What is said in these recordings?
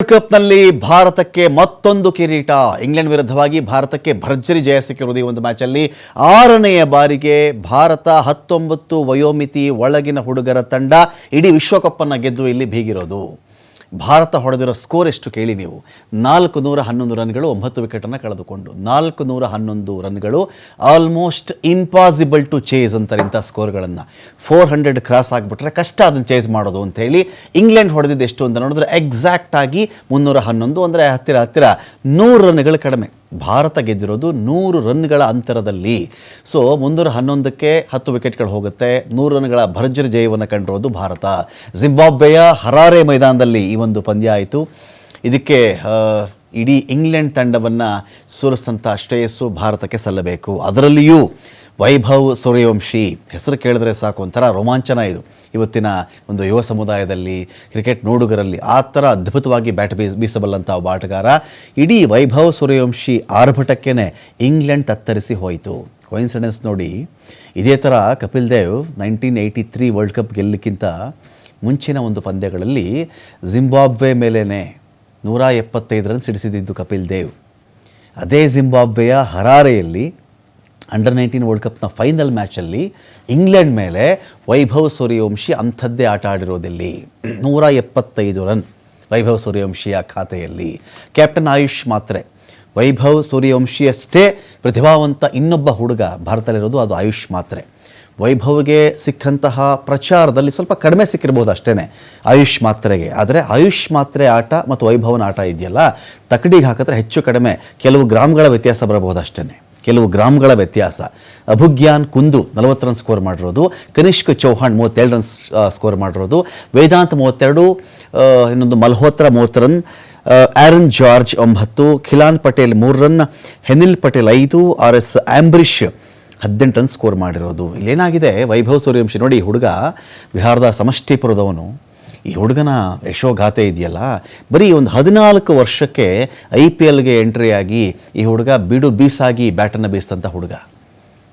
ಕಪ್ನಲ್ಲಿ ಭಾರತಕ್ಕೆ ಮತ್ತೊಂದು ಕಿರೀಟ. ಇಂಗ್ಲೆಂಡ್ ವಿರುದ್ಧವಾಗಿ ಭಾರತಕ್ಕೆ ಭರ್ಜರಿ ಜಯ ಸಿಕ್ಕಿರುವುದು ಈ ಒಂದು ಮ್ಯಾಚಲ್ಲಿ ಆರನೆಯ ಬಾರಿಗೆ ಭಾರತ ಹತ್ತೊಂಬತ್ತು ವಯೋಮಿತಿ ಒಳಗಿನ ಹುಡುಗರ ತಂಡ ಇಡೀ ವಿಶ್ವಕಪ್ಪನ್ನು ಗೆದ್ದು ಇಲ್ಲಿ ಬೀಗಿರೋದು ಭಾರತ ಹೊಡೆದಿರೋ ಸ್ಕೋರ್ ಎಷ್ಟು ಕೇಳಿ ನೀವು? ನಾಲ್ಕು ನೂರ ಹನ್ನೊಂದು ರನ್ಗಳು ಒಂಬತ್ತು ವಿಕೆಟನ್ನು ಕಳೆದುಕೊಂಡು. ನಾಲ್ಕು ನೂರ ಹನ್ನೊಂದು ರನ್ಗಳು ಆಲ್ಮೋಸ್ಟ್ ಇಂಪಾಸಿಬಲ್ ಟು ಚೇಸ್ ಅಂತಾರೆ ಇಂಥ ಸ್ಕೋರ್ಗಳನ್ನು ಫೋರ್ ಹಂಡ್ರೆಡ್ ಕ್ರಾಸ್ ಆಗಿಬಿಟ್ರೆ ಕಷ್ಟ ಅದನ್ನು ಚೇಸ್ ಮಾಡೋದು ಅಂತ ಹೇಳಿ ಇಂಗ್ಲೆಂಡ್ ಹೊಡೆದಿದ್ದು ಎಷ್ಟು ಅಂತ ನೋಡಿದ್ರೆ ಎಕ್ಸಾಕ್ಟ್ ಆಗಿ ಮುನ್ನೂರ ಹನ್ನೊಂದು ಅಂದರೆ ಹತ್ತಿರ ಹತ್ತಿರ ನೂರು ರನ್ಗಳು ಕಡಿಮೆ. ಭಾರತ ಗೆದ್ದಿರೋದು ನೂರು ರನ್ಗಳ ಅಂತರದಲ್ಲಿ. ಸೊ ಮುನ್ನೂರ ಹನ್ನೊಂದಕ್ಕೆ ಹತ್ತು ವಿಕೆಟ್ಗಳು ಹೋಗುತ್ತೆ. ನೂರು ರನ್ಗಳ ಭರ್ಜರಿ ಜಯವನ್ನು ಕಂಡಿರೋದು ಭಾರತ. ಜಿಂಬಾಬ್ವೆಯ ಹರಾರೆ ಮೈದಾನದಲ್ಲಿ ಈ ಒಂದು ಪಂದ್ಯ ಆಯಿತು. ಇದಕ್ಕೆ ಇಡೀ ಇಂಗ್ಲೆಂಡ್ ತಂಡವನ್ನು ಸೋಲಿಸಿದಂಥ ಶ್ರೇಯಸ್ಸು ಭಾರತಕ್ಕೆ ಸಲ್ಲಬೇಕು. ಅದರಲ್ಲಿಯೂ ವೈಭವ್ ಸೂರ್ಯವಂಶಿ. ಹೆಸರು ಕೇಳಿದ್ರೆ ಸಾಕು, ಒಂಥರ ರೋಮಾಂಚನ ಇದು. ಇವತ್ತಿನ ಒಂದು ಯುವ ಸಮುದಾಯದಲ್ಲಿ, ಕ್ರಿಕೆಟ್ ನೋಡುಗರಲ್ಲಿ ಆ ಥರ ಅದ್ಭುತವಾಗಿ ಬ್ಯಾಟ್ ಬೀಸ್ ಬೀಸಬಲ್ಲಂಥ ಒಬ್ಬ ಆಟಗಾರ. ಇಡೀ ವೈಭವ್ ಸೂರ್ಯವಂಶಿ ಆರ್ಭಟಕ್ಕೇ ಇಂಗ್ಲೆಂಡ್ ತತ್ತರಿಸಿ ಹೋಯಿತು. ಕೋಯಿನ್ಸಿಡೆನ್ಸ್ ನೋಡಿ, ಇದೇ ಥರ Kapil Dev nineteen eighty three world cup ಗೆಲ್ಲಕ್ಕಿಂತ ಮುಂಚಿನ ಒಂದು ಪಂದ್ಯಗಳಲ್ಲಿ ಜಿಂಬಾಬ್ವೆ ಮೇಲೇ ನೂರ ಎಪ್ಪತ್ತೈದರನ್ನು ರನ್ ಸಿಡಿಸಿದ್ದು ಕಪಿಲ್ ದೇವ್. ಅದೇ ಜಿಂಬಾಬ್ವೆಯ ಹರಾರೆಯಲ್ಲಿ ಅಂಡರ್ ನೈನ್ಟೀನ್ ವರ್ಲ್ಡ್ ಕಪ್ನ ಫೈನಲ್ ಮ್ಯಾಚಲ್ಲಿ ಇಂಗ್ಲೆಂಡ್ ಮೇಲೆ ವೈಭವ್ ಸೂರ್ಯವಂಶಿ ಅಂಥದ್ದೇ ಆಟ ಆಡಿರೋದಿಲ್ಲಿ. ನೂರ ಎಪ್ಪತ್ತೈದು ರನ್ ವೈಭವ್ ಸೂರ್ಯವಂಶಿಯ ಖಾತೆಯಲ್ಲಿ. ಕ್ಯಾಪ್ಟನ್ ಆಯುಷ್ ಮಾತ್ರೆ, ವೈಭವ್ ಸೂರ್ಯವಂಶಿಯಷ್ಟೇ ಪ್ರತಿಭಾವಂತ ಇನ್ನೊಬ್ಬ ಹುಡುಗ ಭಾರತದಲ್ಲಿರೋದು ಅದು ಆಯುಷ್ ಮಾತ್ರೆ. ವೈಭವ್ಗೆ ಸಿಕ್ಕಂತಹ ಪ್ರಚಾರದಲ್ಲಿ ಸ್ವಲ್ಪ ಕಡಿಮೆ ಸಿಕ್ಕಿರ್ಬೋದು ಅಷ್ಟೇ ಆಯುಷ್ ಮಾತ್ರೆಗೆ. ಆದರೆ ಆಯುಷ್ ಮಾತ್ರೆ ಆಟ ಮತ್ತು ವೈಭವನ ಆಟ ಇದೆಯಲ್ಲ, ತಕಡಿಗೆ ಹಾಕಿದ್ರೆ ಹೆಚ್ಚು ಕಡಿಮೆ. ಕೆಲವು ಗ್ರಾಮ್ಗಳ ವ್ಯತ್ಯಾಸ ಬರಬಹುದು ಅಷ್ಟೇ ಕೆಲವು ಗ್ರಾಮ್ಗಳ ವ್ಯತ್ಯಾಸ. ಅಭುಗ್ಯಾನ್ ಕುಂದು ನಲವತ್ತು ರನ್ ಸ್ಕೋರ್ ಮಾಡಿರೋದು, ಕನಿಷ್ಕ್ ಚೌಹಾಣ್ ಮೂವತ್ತೆರಡು ರನ್ ಸ್ಕೋರ್ ಮಾಡಿರೋದು, ವೇದಾಂತ್ ಮೂವತ್ತೆರಡು ಇನ್ನೊಂದು ಮಲ್ಹೋತ್ರ ಮೂವತ್ತು ರನ್ ಆ್ಯರನ್ ಜಾರ್ಜ್ ಒಂಬತ್ತು, ಖಿಲಾನ್ ಪಟೇಲ್ ಮೂರು ರನ್, ಹೆನಿಲ್ ಪಟೇಲ್ ಐದು, ಆರ್ ಎಸ್ ಆಂಬ್ರಿಷ್ ಹದಿನೆಂಟು ರನ್ ಸ್ಕೋರ್ ಮಾಡಿರೋದು. ಇಲ್ಲೇನಾಗಿದೆ? ವೈಭವ್ ಸೂರ್ಯವಂಶಿ ನೋಡಿ ಹುಡುಗ, ಬಿಹಾರದ ಸಮಷ್ಟಿಪುರದವನು. ಈ ಹುಡುಗನ ಯಶೋಗಾತೆ ಇದೆಯಲ್ಲ? ಬರೀ ಒಂದು ಹದಿನಾಲ್ಕು ವರ್ಷಕ್ಕೆ ಐ ಪಿ ಎಲ್ಗೆ ಎಂಟ್ರಿಯಾಗಿ ಈ ಹುಡುಗ ಬಿಡು ಬೀಸಾಗಿ ಬ್ಯಾಟನ್ನು ಬೀಸಿದಂಥ ಹುಡುಗ.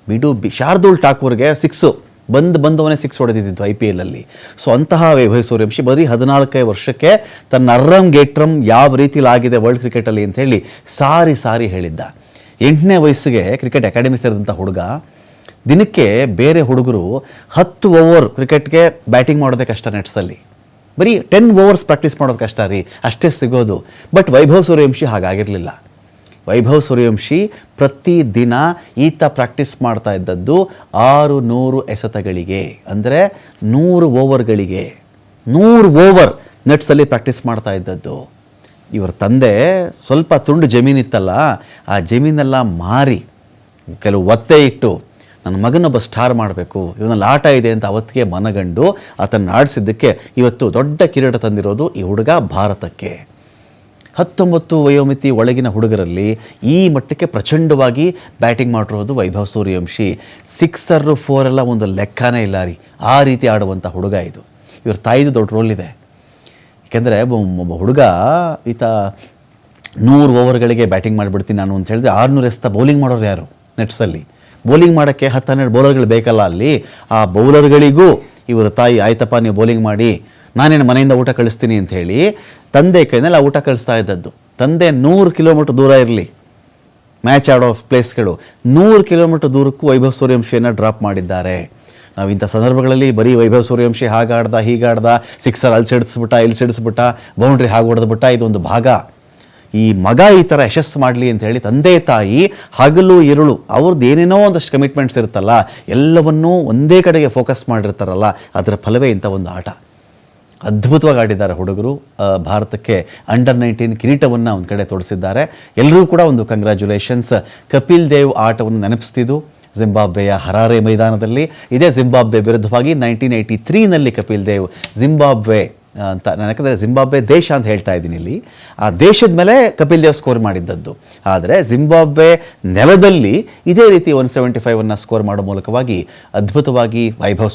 ಬಿಡು ಬಿ, ಶಾರ್ದೂಲ್ ಠಾಕೂರ್ಗೆ ಸಿಕ್ಸು. ಬಂದು, ಬಂದವನೇ ಸಿಕ್ಸ್ ಹೊಡೆದಿದ್ದು ಐ ಪಿ ಎಲ್ಲಲ್ಲಿ ಸೊ ಅಂತಹ ವೈಭವ ಸೂರ್ಯವಂಶಿ ಬರೀ ಹದಿನಾಲ್ಕೇ ವರ್ಷಕ್ಕೆ ತನ್ನ ಅರ್ರಂ ಗೇಟ್ರಮ್ ಯಾವ ರೀತಿಲಿ ಆಗಿದೆ ವರ್ಲ್ಡ್ ಕ್ರಿಕೆಟಲ್ಲಿ ಅಂತ ಸಾರಿ ಸಾರಿ ಹೇಳಿದ್ದ. ಎಂಟನೇ ವಯಸ್ಸಿಗೆ ಕ್ರಿಕೆಟ್ ಅಕಾಡೆಮಿ ಸೇರಿದಂಥ ಹುಡುಗ. ದಿನಕ್ಕೆ ಬೇರೆ ಹುಡುಗರು ಹತ್ತು ಓವರ್ ಕ್ರಿಕೆಟ್ಗೆ ಬ್ಯಾಟಿಂಗ್ ಮಾಡೋದೇ ಕಷ್ಟ ನೆಟ್ಸಲ್ಲಿ. ಬರೀ ಟೆನ್ ಓವರ್ಸ್ ಪ್ರಾಕ್ಟೀಸ್ ಮಾಡೋದು ಕಷ್ಟ ರೀ, ಅಷ್ಟೇ ಸಿಗೋದು. ಬಟ್ ವೈಭವ್ ಸೂರ್ಯವಂಶಿ ಹಾಗಾಗಿರಲಿಲ್ಲ. ವೈಭವ್ ಸೂರ್ಯವಂಶಿ ಪ್ರತಿದಿನ ಈತ ಪ್ರಾಕ್ಟೀಸ್ ಮಾಡ್ತಾ ಇದ್ದದ್ದು ಆರು ನೂರು ಎಸೆತಗಳಿಗೆ, ಅಂದರೆ ನೂರು ಓವರ್ಗಳಿಗೆ. ನೂರು ಓವರ್ ನೆಟ್ಸಲ್ಲಿ ಪ್ರಾಕ್ಟೀಸ್ ಮಾಡ್ತಾ ಇದ್ದದ್ದು. ಇವರ ತಂದೆ ಸ್ವಲ್ಪ ತುಂಡು ಜಮೀನಿತ್ತಲ್ಲ, ಆ ಜಮೀನೆಲ್ಲ ಮಾರಿ, ಕೆಲವು ಒತ್ತೆ ಇಟ್ಟು ನನ್ನ ಮಗನೊಬ್ಬ ಸ್ಟಾರ್ ಮಾಡಬೇಕು, ಇವನಲ್ಲಿ ಆಟ ಇದೆ ಅಂತ ಅವತ್ತಿಗೆ ಮನಗಂಡು ಆತನ್ನು ಆಡಿಸಿದ್ದಕ್ಕೆ ಇವತ್ತು ದೊಡ್ಡ ಕಿರೀಟ ತಂದಿರೋದು ಈ ಹುಡುಗ ಭಾರತಕ್ಕೆ. ಹತ್ತೊಂಬತ್ತು ವಯೋಮಿತಿ ಒಳಗಿನ ಹುಡುಗರಲ್ಲಿ ಈ ಮಟ್ಟಕ್ಕೆ ಪ್ರಚಂಡವಾಗಿ ಬ್ಯಾಟಿಂಗ್ ಮಾಡಿರೋದು ವೈಭವ್ ಸೂರ್ಯವಂಶಿ. ಸಿಕ್ಸರ್ ಫೋರ್ ಎಲ್ಲ ಒಂದು ಲೆಕ್ಕನೇ ಇಲ್ಲ ರೀ. ಆ ರೀತಿ ಆಡುವಂಥ ಹುಡುಗ ಇದು. ಇವ್ರ ತಾಯಿದು ದೊಡ್ಡ ರೋಲ್ ಇದೆ. ಏಕೆಂದರೆ ಒಬ್ಬ ಹುಡುಗ ಈತ ನೂರು ಓವರ್ಗಳಿಗೆ ಬ್ಯಾಟಿಂಗ್ ಮಾಡಿಬಿಡ್ತೀನಿ ನಾನು ಅಂತ ಹೇಳಿದ್ರೆ ಆರುನೂರು ಎಸ್ತ ಬೌಲಿಂಗ್ ಮಾಡೋರು ಯಾರು? ನೆಟ್ಸಲ್ಲಿ ಬೌಲಿಂಗ್ ಮಾಡೋಕ್ಕೆ ಹತ್ತು ಹನ್ನೆರಡು ಬೌಲರ್ಗಳು ಬೇಕಲ್ಲ ಅಲ್ಲಿ. ಆ ಬೌಲರ್ಗಳಿಗೂ ಇವರ ತಾಯಿ, ಆಯ್ತಪ್ಪ, ನೀವು ಬೌಲಿಂಗ್ ಮಾಡಿ, ನಾನೇನು ಮನೆಯಿಂದ ಊಟ ಕಳಿಸ್ತೀನಿ ಅಂತ ಹೇಳಿ ತಂದೆ ಕೈನಲ್ಲಿ ಆ ಊಟ ಕಳಿಸ್ತಾ ಇದ್ದದ್ದು. ತಂದೆ ನೂರು ಕಿಲೋಮೀಟ್ರ್ ದೂರ ಇರಲಿ. ಮ್ಯಾಚ್ ಆಡೋ ಪ್ಲೇಸ್ಗಳು ನೂರು ಕಿಲೋಮೀಟ್ರ್ ದೂರಕ್ಕೂ ವೈಭವ್ ಸೂರ್ಯವಂಶಿಯನ್ನು ಡ್ರಾಪ್ ಮಾಡಿದ್ದಾರೆ. ನಾವು ಇಂಥ ಸಂದರ್ಭಗಳಲ್ಲಿ ಬರೀ ವೈಭವ್ ಸೂರ್ಯವಂಶಿ ಹಾಗಾಡ್ದ, ಹೀಗಾಡ್ದ, ಸಿಕ್ಸರ್ ಅಲ್ಲಿ ಸಿಡಿಸ್ಬಿಟ್ಟ ಇಲ್ಲಿ ಸಿಡಿಸ್ಬಿಟ್ಟ ಬೌಂಡ್ರಿ ಹಾಗೆ ಹೊಡೆದ್ಬಿಟ್ಟ, ಇದೊಂದು ಭಾಗ. ಈ ಮಗ ಈ ಥರ ಯಶಸ್ಸು ಮಾಡಲಿ ಅಂತ ಹೇಳಿ ತಂದೆ ತಾಯಿ, ಹಗಲು, ಇರುಳು ಅವ್ರದ್ದು ಏನೇನೋ ಒಂದಷ್ಟು ಕಮಿಟ್ಮೆಂಟ್ಸ್ ಇರುತ್ತಲ್ಲ, ಎಲ್ಲವನ್ನೂ ಒಂದೇ ಕಡೆಗೆ ಫೋಕಸ್ ಮಾಡಿರ್ತಾರಲ್ಲ, ಅದರ ಫಲವೇ ಇಂಥ ಒಂದು ಆಟ. ಅದ್ಭುತವಾಗಿ ಆಡಿದ್ದಾರೆ ಹುಡುಗರು. ಭಾರತಕ್ಕೆ ಅಂಡರ್ ನೈನ್ಟೀನ್ ಕಿರೀಟವನ್ನು ಒಂದು ಕಡೆ ತೋರಿಸಿದ್ದಾರೆ ಎಲ್ಲರೂ ಕೂಡ ಒಂದು ಕಂಗ್ರ್ಯಾಚುಲೇಷನ್ಸ್ ಕಪಿಲ್ ದೇವ್ ಆಟವನ್ನು ನೆನಪಿಸ್ತಿದ್ದು. ಜಿಂಬಾಬ್ವೆಯ ಹರಾರೆ ಮೈದಾನದಲ್ಲಿ. ಇದೇ ಜಿಂಬಾಬ್ವೆ ವಿರುದ್ಧವಾಗಿ ನೈನ್ಟೀನ್ ಏಯ್ಟಿ ತ್ರೀನಲ್ಲಿ ಕಪಿಲ್ ದೇವ್ ಜಿಂಬಾಬ್ವೆ ಅಂತ ನಾನು ಯಾಕಂದರೆ ಜಿಂಬಾಬ್ವೆ ದೇಶ ಅಂತ ಹೇಳ್ತಾ ಇದ್ದೀನಿ ಇಲ್ಲಿ. ಆ ದೇಶದ ಮೇಲೆ ಕಪಿಲ್ ದೇವ್ ಸ್ಕೋರ್ ಮಾಡಿದ್ದದ್ದು. ಆದರೆ ಜಿಂಬಾಬ್ವೆ ನೆಲದಲ್ಲಿ ಇದೇ ರೀತಿ ಒನ್ ಸೆವೆಂಟಿ ಫೈವನ್ನು ಸ್ಕೋರ್ ಮಾಡೋ ಮೂಲಕವಾಗಿ ಅದ್ಭುತವಾಗಿ ವೈಭವ್